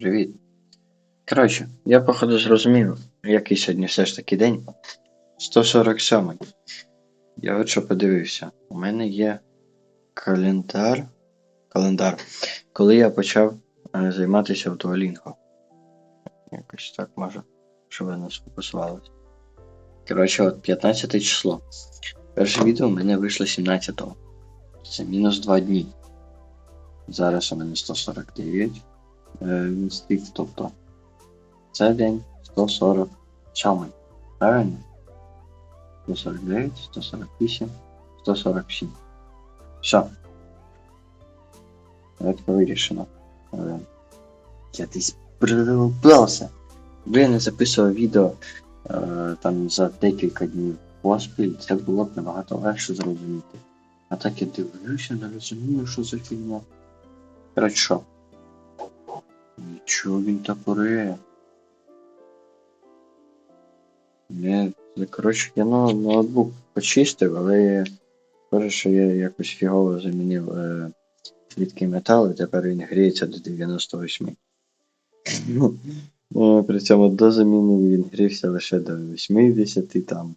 Привіт. Коротше, я походу зрозумів, який сьогодні все ж таки день. 147. Я от що подивився. У мене є календар. Календар. Коли я почав е, займатися в дуалінго. Якось так може, щоб ви не сфокусувалися. Коротше, от 15 число. Перше відео у мене вийшло 17-го. Це мінус 2 дні. Зараз у мене 149. Е, Він тобто. Це день 147. Правильно? 149, 148, 147. Все. Это вирішено. Е, Я десь придивився. Якби я не записував відео е, там за декілька днів поспіль, це було б набагато легше зрозуміти. А так я дивлюся, не розумію, що за фігня. Коротше, що? Нічого він топоре. Не, ну, коротше, я ну, ноутбук почистив, але схоже, що я якось фігово замінив е, рідкий метал, і тепер він гріється до 98. Ну, е, При цьому до заміни він грівся лише до 80, там.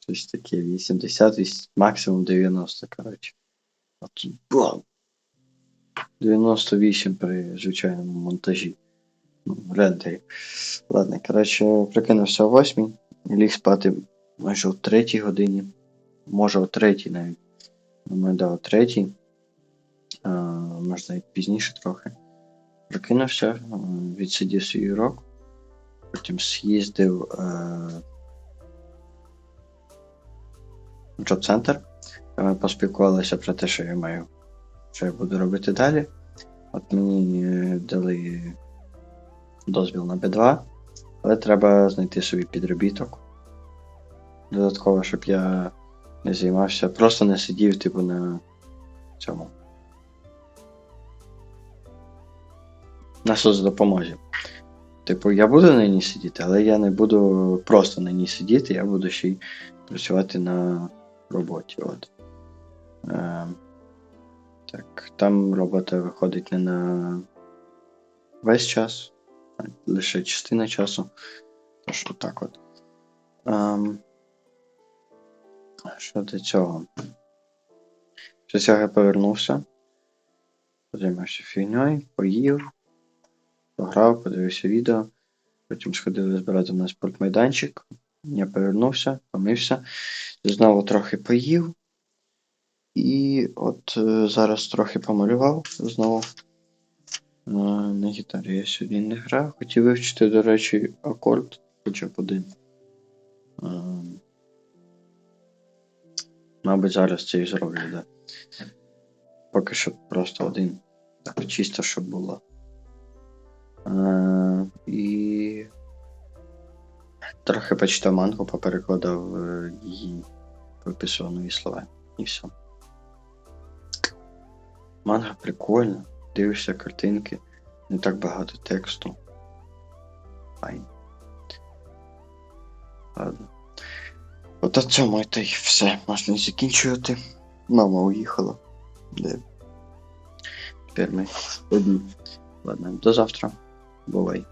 Щось таке, 80, максимум 90, коротше. А тут! 98 при звичайному монтажі. Ну, рендері. Ладно, коротше, прикинувся о 8, ліг спати майже о 3 годині. Може о 3 навіть. Ну, да, о 3. А, можна і пізніше трохи. Прокинувся, е, відсидів свій урок, потім з'їздив е, в джоб-центр. Ми поспілкувалися про те, що я маю, що я буду робити далі. От мені е, дали дозвіл на B2, але треба знайти собі підробіток. Додатково, щоб я не займався, просто не сидів, типу, на цьому. На соцдопомозі. Типу, я буду на ній сидіти, але я не буду просто на ній сидіти, я буду ще й працювати на роботі. От. Е, так, там робота виходить не на весь час, а лише частина часу. Тож так от. Ем, що до цього? Щось я повернувся. Займався фігньою, поїв, пограв, подивився відео. Потім сходили збирати на спортмайданчик. Я повернувся, помився, знову трохи поїв. І от е, зараз трохи помалював знову. На гітарі я сьогодні не грав. Хотів вивчити, до речі, акорд, хоча б один. Е, Мабуть, зараз це і зроблю, да. Поки що просто один. Так, чисто, щоб було. Е, і трохи почитав мангу, поперекладав її виписував нові слова. І все. Манга прикольна, дивишся картинки, не так багато тексту. Файн. Ладно. От на цьому та й все. Можна закінчувати. Мама уїхала. Де? Тепер ми одні. Ладно, до завтра. Бувай.